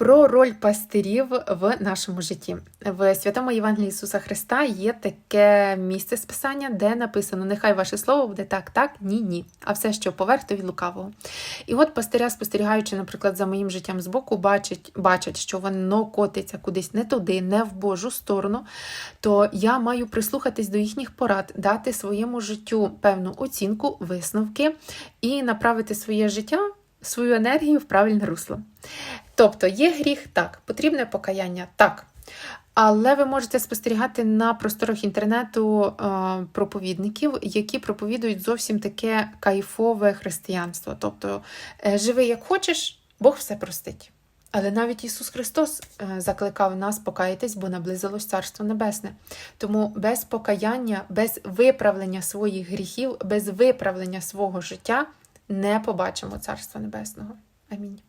Про роль пастирів в нашому житті. В Святому Євангелії Ісуса Христа є таке місце з Писання, де написано: Нехай ваше слово буде так, так, ні, ні. А все, що поверх, то від лукавого. І от пастиря, спостерігаючи, наприклад, за моїм життям збоку, бачать, бачать, що воно котиться кудись не туди, не в Божу сторону, то я маю прислухатись до їхніх порад, дати своєму життю певну оцінку, висновки і направити своє життя, свою енергію в правильне русло. Тобто є гріх, так, потрібне покаяння, так. Але ви можете спостерігати на просторах інтернету е, проповідників, які проповідують зовсім таке кайфове християнство. Тобто, е, живи як хочеш, Бог все простить. Але навіть Ісус Христос е, закликав нас покаятись, бо наблизилось Царство Небесне. Тому без покаяння, без виправлення своїх гріхів, без виправлення свого життя не побачимо Царства Небесного. Амінь.